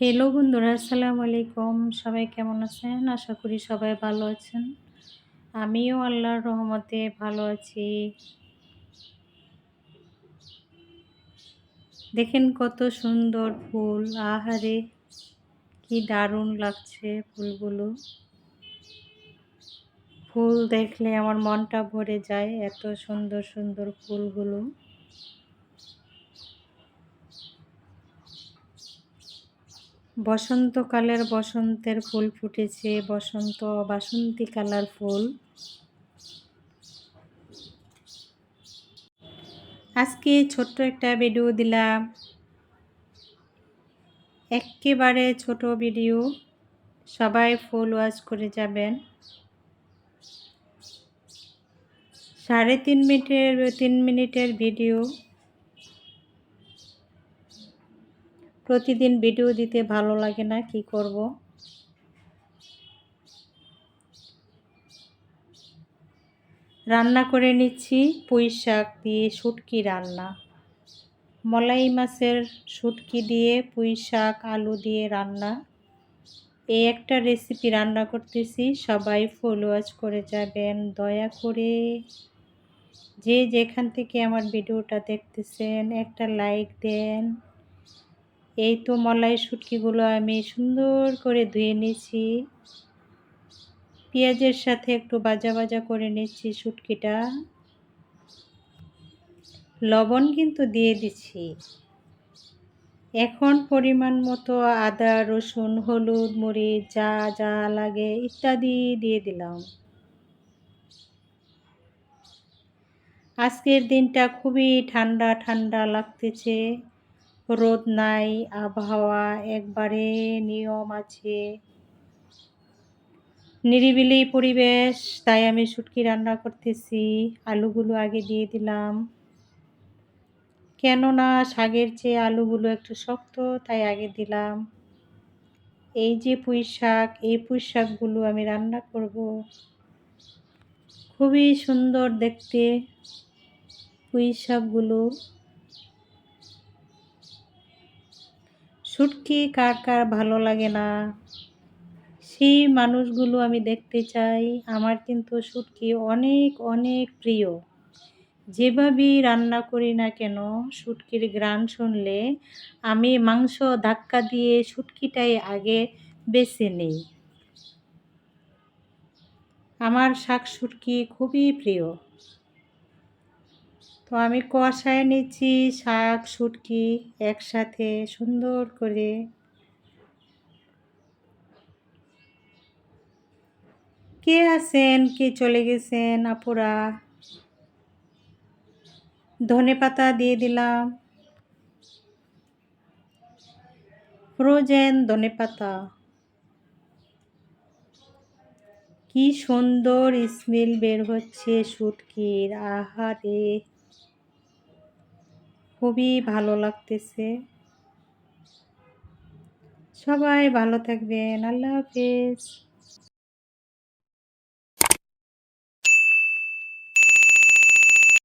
Hello বন্ধুরা, আসসালামু আলাইকুম। সবাই কেমন আছেন? আশা করি সবাই ভালো আছেন। আমিও আল্লাহর রহমতে ভালো আছি। দেখেন কত সুন্দর ফুল। আহারে, কি দারুণ লাগছে ফুলগুলো। ফুল দেখলে আমার মনটা ভরে যায় এত সুন্দর সুন্দর ফুলগুলো। বসন্তকালের বসন্তের ফুল ফুটেছে, বসন্ত বাসন্তী কালার ফুল। আজকে ছোট্ট একটা ভিডিও দিলাম। একেবারে ছোট ভিডিও সবাই ফুল ওয়াশ করে যাবেন। সাড়ে তিন মিনিটের তিন মিনিটের ভিডিও প্রতিদিন ভিডিও দিতে ভালো লাগে না, কি করব? রান্না করে নিচ্ছি পুঁই শাক দিয়ে শুটকি রান্না। মলাই মাছের শুটকি দিয়ে পুঁই শাক, আলু দিয়ে রান্না। এই একটা রেসিপি রান্না করতেছি, সবাই ফলোয়াজ করে যাবেন, দয়া করে। যে যেখান থেকে আমার ভিডিওটা দেখতেছেন, একটা লাইক দেন। এই তো মলাই শুটকিগুলো আমি সুন্দর করে ধুয়ে নিয়েছি। পেঁয়াজের সাথে একটু বাজা বাজা করে নিচ্ছি শুটকিটা। লবণ কিন্তু দিয়ে দিচ্ছি। এখন পরিমাণ মতো আদা, রসুন, হলুদ, মরিচ, যা যা লাগে ইত্যাদি দিয়ে দিলাম। আজকের দিনটা খুবই ঠান্ডা ঠান্ডা লাগতেছে। রোদ নাই, আবহাওয়া একবারে নিয়ম আছে। নিরিবিলি পরিবেশ, তাই আমি শুটকি রান্না করতেছি, আলুগুলো আগে দিয়ে দিলাম। কেননা শাকের চেয়ে আলুগুলো একটু শক্ত, তাই আগে দিলাম। এই যে পুঁই শাক, এই পুঁই শাকগুলো আমি রান্না করব। খুবই সুন্দর দেখতে পুঁই শাকগুলো। শুটকি কার কার ভালো লাগে না? সেই মানুষগুলো আমি দেখতে চাই। আমার কিন্তু শুটকি অনেক অনেক প্রিয়। যেভাবেই রান্না করি না কেন শুটকির গ্রান শুনলে আমি মাংস ধাক্কা দিয়ে শুটকিটাই আগে বেছে নেই। আমার শাক শুটকি খুবই প্রিয়। তো আমি কষায় নিচ্ছি শাক, শুটকি একসাথে সুন্দর করে। কে আছেন? কে চলে গেছেন? আপুরা? ধনে পাতা দিয়ে দিলাম। ফ্রোজেন ধনে পাতা। কি সুন্দর স্মেল বের হচ্ছে শুটকির। আহারে! খুবই ভালো লাগতেছে। সবাই ভালো থাকবেন। আল্লাহ হাফেজ।